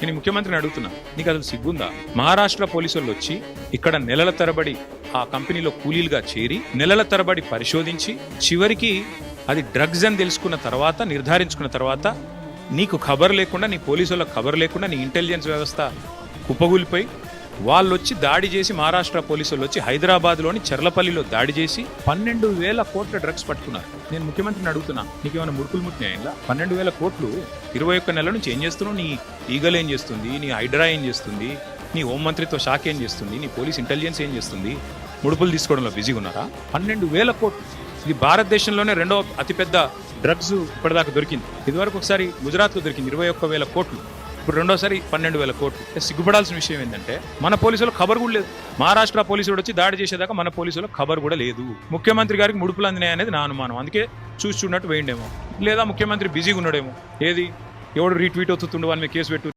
నేను ముఖ్యమంత్రిని అడుగుతున్నా నీకు అసలు సిగ్గుందా? మహారాష్ట్ర పోలీసులు వచ్చి ఇక్కడ నెలల తరబడి ఆ కంపెనీలో కూలీలుగా చేరి నెలల తరబడి పరిశోధించి చివరికి అది డ్రగ్స్ అని తెలుసుకున్న తర్వాత నిర్ధారించుకున్న తర్వాత నీకు ఖబర్ లేకుండా నీ పోలీసుల ఖబర్ లేకుండా నీ ఇంటెలిజెన్స్ వ్యవస్థ కుప్పగూలిపోయి వాళ్ళు వచ్చి దాడి చేసి మహారాష్ట్ర పోలీసులు వచ్చి హైదరాబాద్లోని చెర్లపల్లిలో దాడి చేసి పన్నెండు వేల కోట్ల డ్రగ్స్ పట్టుకున్నారు. నేను ముఖ్యమంత్రిని అడుగుతున్నా నీకేమైనా ముడుకులు ముట్టినాయంగా పన్నెండు వేల కోట్లు ఇరవై ఒక్క నెలల నుంచి ఏం చేస్తున్నావు? నీ ఈగలు ఏం చేస్తుంది? నీ హైడ్రా ఏం చేస్తుంది? నీ హోంమంత్రిత్వ శాఖ ఏం చేస్తుంది? నీ పోలీస్ ఇంటెలిజెన్స్ ఏం చేస్తుంది? ముడుపులు తీసుకోవడంలో బిజీగా ఉన్నారా? పన్నెండు వేల కోట్లు. ఇది భారతదేశంలోనే రెండో అతిపెద్ద డ్రగ్స్ ఇప్పటిదాకా దొరికింది. ఇదివరకు ఒకసారి గుజరాత్లో దొరికింది ఇరవై ఒక్క వేల కోట్లు. ఇప్పుడు రెండోసారి పన్నెండు వేల కోట్లు. సిగ్గుపడాల్సిన విషయం ఏంటంటే మన పోలీసులు ఖబర్ కూడా లేదు. మహారాష్ట్ర పోలీసులు వచ్చి దాడి చేసేదాకా మన పోలీసులు ఖబర్ కూడా లేదు. ముఖ్యమంత్రి గారికి ముడుపులు అందినాయి అనేది నా అనుమానం. అందుకే చూసి చూడనట్టు వేయండేమో. లేదా ముఖ్యమంత్రి బిజీగా ఉన్నాడేమో. ఏది? ఎవడు రీట్వీట్ అవుతుండు వాళ్ళ మీద కేసు పెట్టు